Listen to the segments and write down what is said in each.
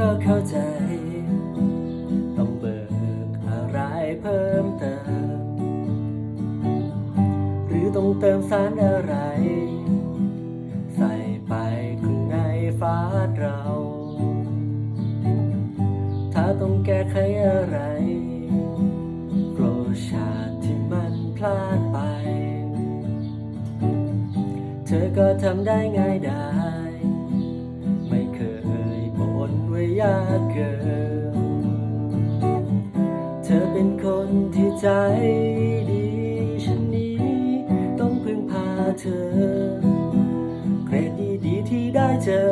ก็เข้าใจ ต้องเบิกอะไรเพิ่มเติม หรือต้องเติมสารอะไร ใส่ไปข้างในฟ้าเรา ถ้าต้องแก้ไขอะไรโปรชาติที่มันพลาดไป เธอก็ทำได้ง่ายได้ากเกินเธอเป็นคนที่ใจดีฉันนี้ ต้องพึ่งพาเธอเกรดดีดีที่ได้เจอ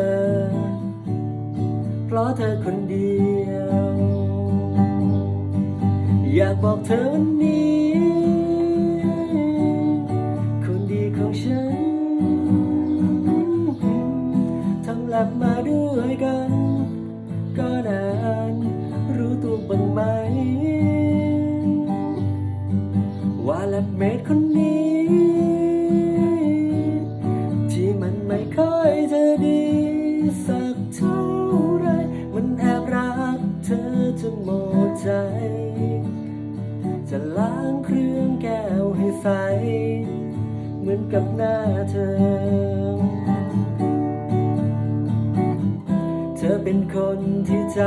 เพราะเธอคนเดียว อยากบอกเธอวันนี้คนดีของฉันทำหลับมาด้วยกัน ไหม ว่าแลบเมดคนนี้ ที่มันไม่ค่อยจะดี สักเท่าไร มันแอบรักเธอจนหมดใจ จะล้างเครื่องแก้วให้ใส เหมือนกับหน้าเธอเธอเป็นคนที่ใจ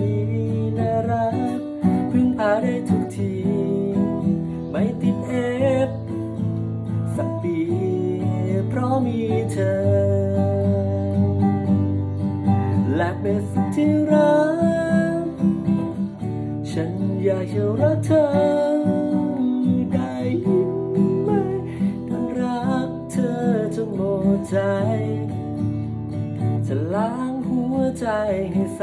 ดี รัก พึ่งพาได้ทุกที ไม่ติดเอฟสักปี เพราะมีเธอ และเป็นสิ่งที่รัก ฉันอยากจะรักเธอได้ยินไหมการรักเธอจนหมดใจ จะล้างหัวใจให้ใส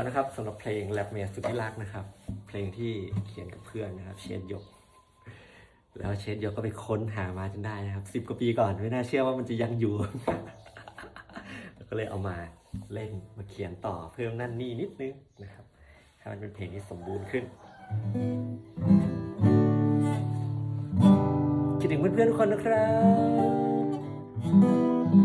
แล้วนะครับสำหรับเพลงแรปเมียสุดที่รักนะครับ เพลงที่เขียนกับเพื่อนนะครับ เชนยก แล้วเชนยกก็ไปค้นหามาจนได้นะครับสิบกว่าปีก่อนไม่น่าเชื่อว่ามันจะยังอยู่ ก็เลยเอามาเล่นมาเขียนต่อเพิ่มนั่นนี่นิดนึงนะครับให้มันเป็นเพลงที่สมบูรณ์ขึ้นคิดถึงเพื่อนๆทุกคนนะครับ